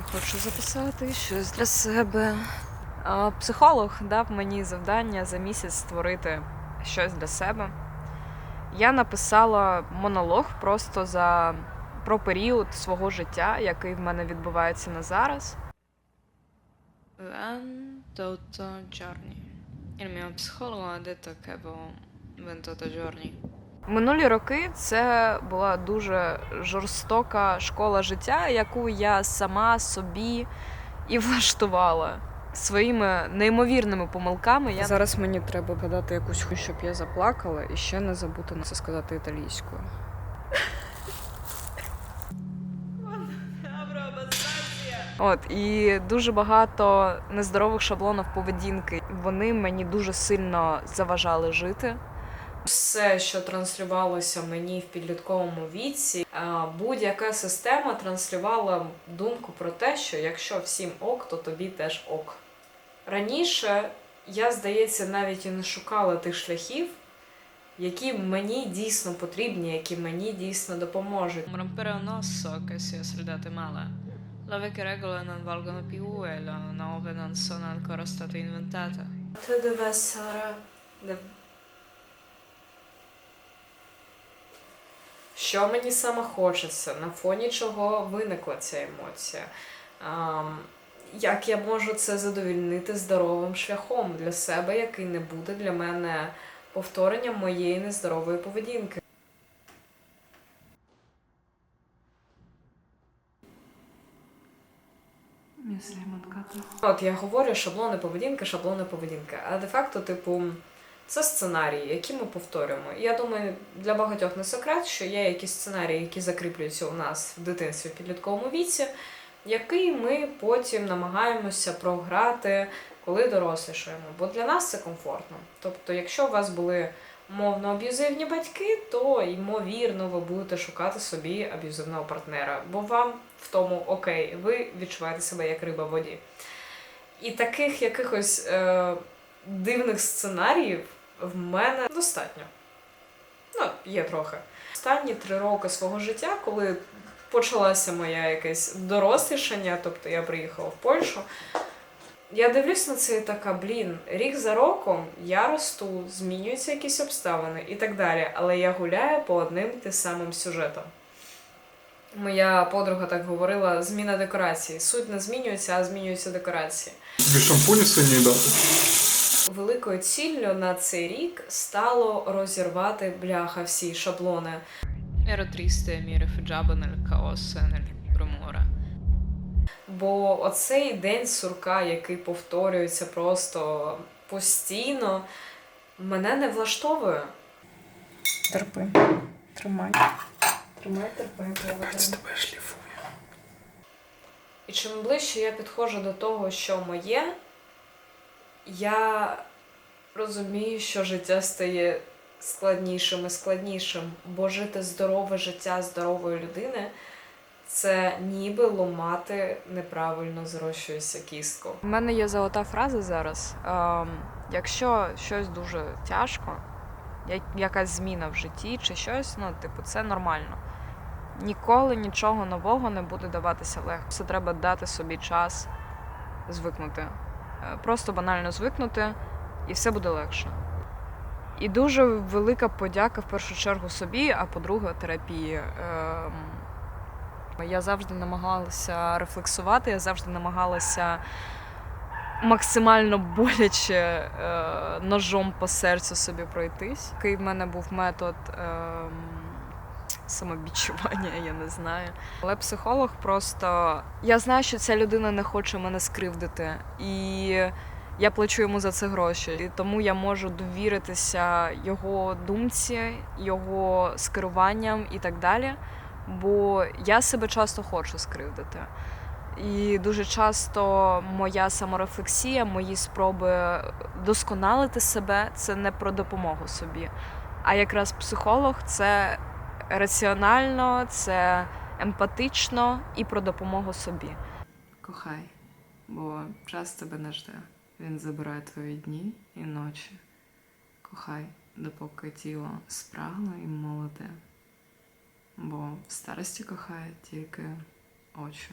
Я хочу записати щось для себе. Психолог дав мені завдання за місяць створити щось для себе. Я написала монолог просто за про період свого життя, який в мене відбувається на зараз. Ventotto giorni. Il mio psicologo ha detto che avevo 28 giorni. Минулі роки це була дуже жорстока школа життя, яку я сама собі і влаштувала своїми неймовірними помилками. Я зараз мені треба гадати якусь хуй, щоб я заплакала, і ще не забути на це сказати італійською. От і дуже багато нездорових шаблонів поведінки. Вони мені дуже сильно заважали жити. Все, що транслювалося мені в підлітковому віці, будь-яка система транслювала думку про те, що якщо всім ок, то тобі теж ок. Раніше я, здається, навіть і не шукала тих шляхів, які мені дійсно потрібні, які мені дійсно допоможуть. Rompere un osso che sia saldate male. Le vecchie regole non valgono più e le nuove non sono ancora state inventate. Ти. Див- Що мені саме хочеться, на фоні чого виникла ця емоція? Як я можу це задовільнити здоровим шляхом для себе, який не буде для мене повторенням моєї нездорової поведінки? От я говорю шаблони поведінки, шаблони поведінки. А де-факто, типу, це сценарії, які ми повторюємо. Я думаю, для багатьох не секрет, що є якісь сценарії, які закріплюються у нас в дитинстві в підлітковому віці, який ми потім намагаємося програти, коли дорослішаємо. Бо для нас це комфортно. Тобто, якщо у вас були мовно аб'юзивні батьки, то ймовірно ви будете шукати собі аб'юзивного партнера, бо вам в тому окей, ви відчуваєте себе як риба в воді. І таких якихось е, дивних сценаріїв в мене достатньо. Ну, є трохи. Останні три роки свого життя, коли почалося моє якесь дорослішання, тобто я приїхала в Польщу. Я дивлюсь на це і така, блін, рік за роком я росту, змінюються якісь обставини і так далі, але я гуляю по одним тим самим сюжетам. Моя подруга так говорила: зміна декорації. Суть не змінюється, а змінюються декорації. Тобі шампуні синьої дати? Великою ціллю на цей рік стало розірвати бляха всі шаблони. E mi rifugiavo nel caos e. Бо оцей день сурка, який повторюється просто постійно, мене не влаштовує. Терпи. Тримай. Тримай терпи, тебе шліфує. І чим ближче я підходжу до того, що моє, я розумію, що життя стає складнішим і складнішим, бо жити здорове життя здорової людини це ніби ломати неправильно зрощується кістку. У мене є золота фраза зараз. Ем, якщо щось дуже тяжко, я- якась зміна в житті чи щось, ну, типу, це нормально. Ніколи нічого нового не буде даватися легко. Це треба дати собі час звикнути. Е, Просто банально звикнути, і все буде легше. І дуже велика подяка в першу чергу собі, а по-друге, терапії. Ем, Я завжди намагалася рефлексувати, я завжди намагалася максимально боляче е, ножом по серцю собі пройтись. Який в мене був метод ем, самобічування, я не знаю. Але психолог просто. Я знаю, що ця людина не хоче мене скривдити. І я плачу йому за це гроші. І тому я можу довіритися його думці, його скеруванням і так далі. Бо я себе часто хочу скривдити. І дуже часто моя саморефлексія, мої спроби досконалити себе це не про допомогу собі. А якраз психолог це раціонально, це емпатично і про допомогу собі. Кохай, бо час тебе не жде. Він забирає твої дні і ночі. Кохай, допоки тіло спрагло і молоде. Бо в старості кохає тільки очі.